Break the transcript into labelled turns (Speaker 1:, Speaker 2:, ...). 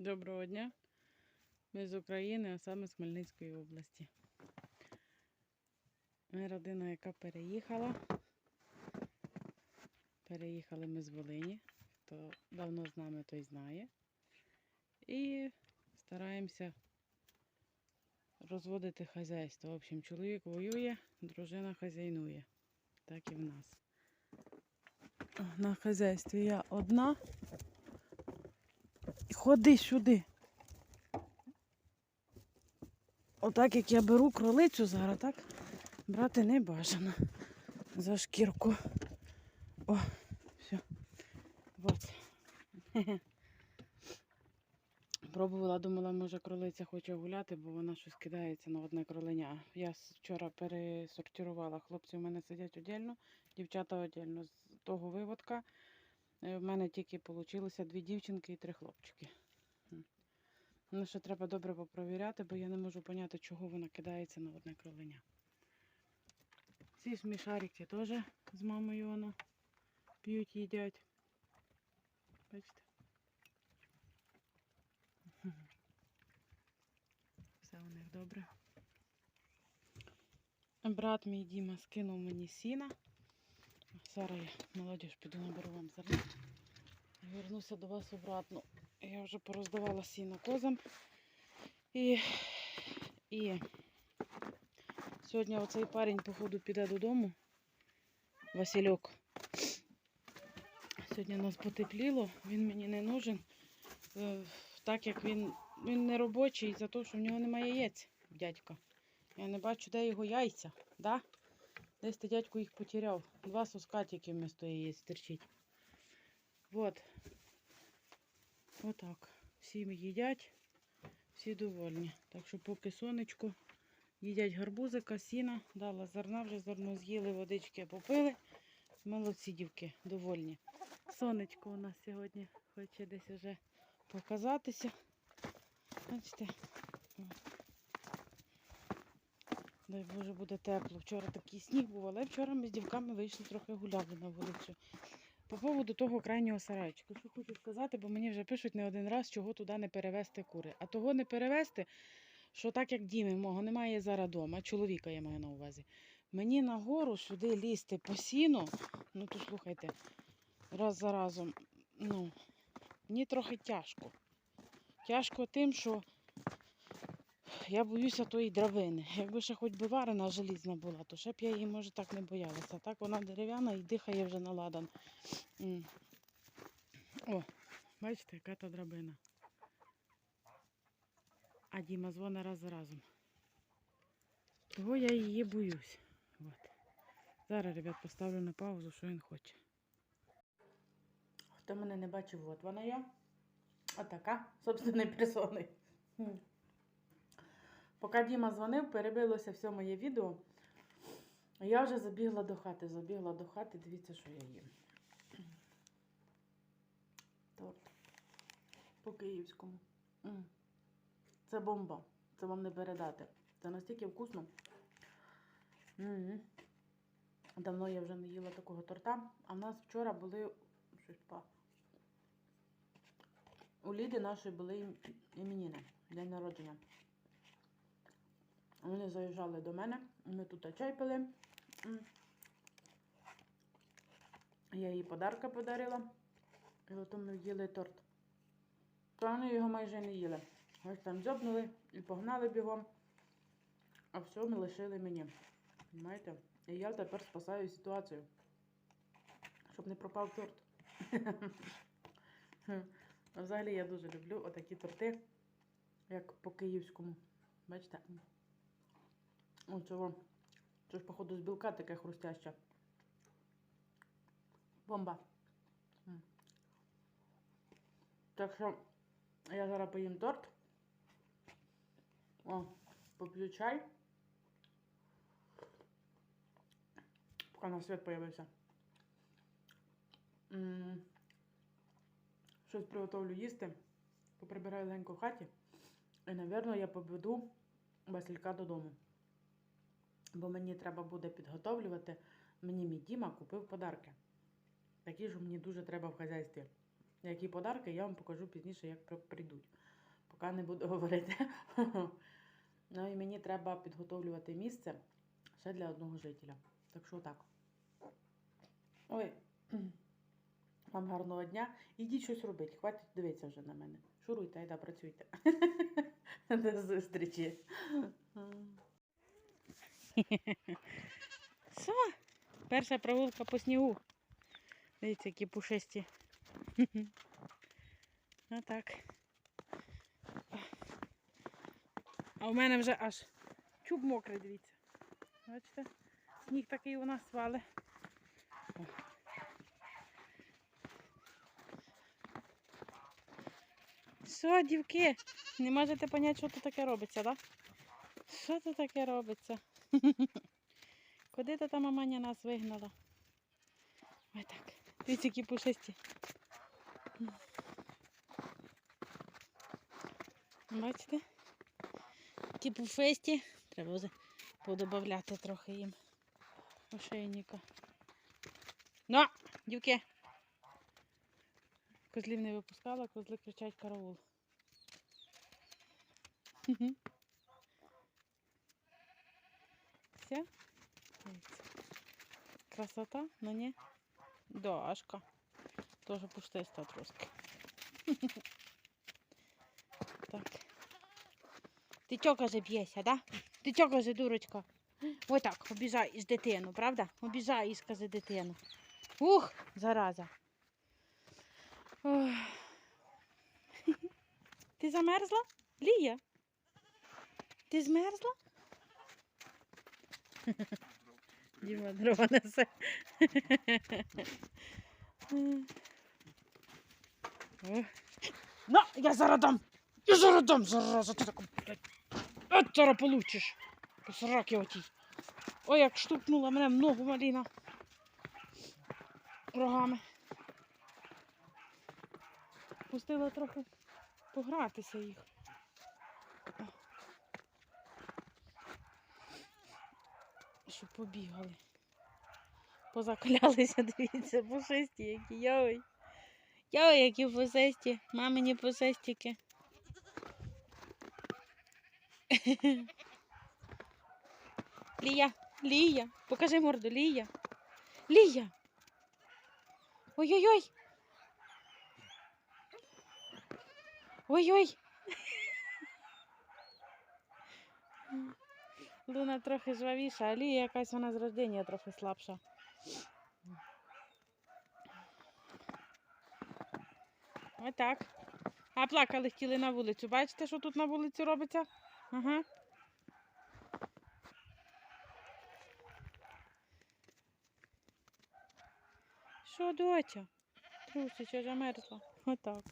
Speaker 1: Доброго дня. Ми з України, а саме з Хмельницької області. Ми родина, яка переїхала. Переїхали ми з Волині. Хто давно з нами, той знає. І стараємося розводити хазяйство. В общем, чоловік воює, дружина хазяйнує. Так і в нас. На хазяйстві я одна. Ходи сюди. Отак як я беру кролицю зараз, так? Брати не бажано. За шкірку. О, все. Вот. Пробувала, думала, може кролиця хоче гуляти, бо вона щось кидається на одне кроленя. Я вчора пересортувала. Хлопці у мене сидять одягно, дівчата одягно. З того виводка в мене тільки вийшло дві дівчинки і три хлопчики. Ну, ще треба добре попровіряти, бо я не можу поняти, чого вона кидається на одне кроленя. Ці смішарики теж з мамою воно п'ють, їдять. Бачите? Все у них добре. Брат мій Діма скинув мені сіна. Зараз я, молодіж, піду наберу вам зерно. І Вернуся до вас обратно. Я вже пороздавала сіно козам. І, і сьогодні оцей парень, походу, піде додому. Васильок. Сьогодні нас потепліло, він мені не нужен. Е, Так як він, він не робочий за те, що в нього немає яєць, дядька. Я не бачу, де його яйця. Да? Десь ти дядько їх потеряв. Два соска тільки вмісто яєць терчить. Вот. Отак. Всі їдять, всі довольні. Так що поки сонечко, їдять гарбузика, сіна, дала зерна, вже зерно з'їли, водички попили. Молодці дівки, довольні. Сонечко у нас сьогодні хоче десь вже показатися. Бачите? Дай Боже, буде тепло. Вчора такий сніг був, але вчора ми з дівками вийшли трохи гуляли на вулицю. По поводу того крайнього сарайчика, що хочу сказати, бо мені вже пишуть не один раз, чого туди не перевезти кури. А того не перевезти, що так як Діми мого немає зараз дома, чоловіка я маю на увазі. Мені нагору сюди лізти по сіну, ну то слухайте, раз за разом, ну, мені трохи тяжко. Тяжко тим, що я боюся тої дравини. Якби ще хоч би варена желізна була, то ще б я її, може, так не боялася. Так вона дерев'яна і дихає вже на ладан. О, бачите, яка та драбина. А Діма дзвонить раз за разом. Того я її боюсь. От. Зараз, ребят, поставлю на паузу, що він хоче. Хто мене не бачив, от вона я. Отака, собственної персони. Поки Діма дзвонив, перебилося все моє відео. Я вже забігла до хати. Забігла до хати, дивіться, що я їм. Торт. По київському. Це бомба. Це вам не передати. Це настільки вкусно. Давно я вже не їла такого торта. А в нас вчора були. У Ліди нашої були ім- іменини, день народження. Вони заїжджали до мене, ми тут чай пили. Я їй подарка подарила. І от ми їли торт. То вони його майже не їли. Ось там дзьобнули і погнали бігом. А все ми лишили мені. Знаєте? І я тепер спасаю ситуацію. Щоб не пропав торт. Взагалі я дуже люблю отакі торти, як по київському. Бачите? Цього. Це ж, походу, з білка таке хрустяще. Бомба. Так що я зараз поїм торт. О, поп'ю чай. Поки на світ появився. Щось приготовлю їсти. Поприбираю легенько в хаті. І, напевно, я поведу Василька додому. Бо мені треба буде підготовлювати. Мені мій Діма купив подарки. Такі, що мені дуже треба в хазяйстві. Які подарки, я вам покажу пізніше, як прийдуть. поки не буду говорити. Ну і мені треба підготовлювати місце ще для одного жителя. Так що так. Ой, вам гарного дня. Ідіть щось робити. Хватить дивитися вже на мене. Шуруйте, айда, працюйте. До зустрічі. Що? Перша прогулка по снігу. Дивіться, які пушисті. Отак. А у мене вже аж чуб мокрий, дивіться. Бачите? Сніг такий у нас. О. Що, дівки? Не можете поняти, що тут таке робиться, так? Що тут таке робиться? Куди та маманя нас вигнала? Ой так. Дивіться, які пушисті. Бачите? Ті пушисті. Треба подобавляти трохи їм ошейника. Ну, дівки. Козлів не випускала, козли кричать караул. Дивіться. Красота, ну ні? Дашка. Тоже пустиста трошки. Так. Ти чого, каже, б'єшся, да? Ти чого, каже, дурочка? Ой так, обіжаєш дитину, правда? Обіжаєш, каже, дитину. Ух, зараза. Ох. Ти замерзла? Лія? Ти змерзла? Діма дрова несе. На, я зараз дам! Я зараз дам, зараза, ти таку, блядь. От зараз получиш. По сраки отій. Ой, як штукнула мене в ногу маліна. Рогами. Пустила трохи погратися їх. О. Щоб побігали. Позаклялися, дивіться, пушисті які. Йой. Йой, які пушисті. Мамині пушистики. Лія, Лія, покажи морду, Лія. Лія. Ой-ой-ой. Ой-ой. Луна трохи жвавіша, а Лія якась вона з рождення трохи слабша. Отак. А плакали хотіли на вулицю. Бачите, що тут на вулиці робиться? Ага. Що, доця? Трусича замерзла. Отак.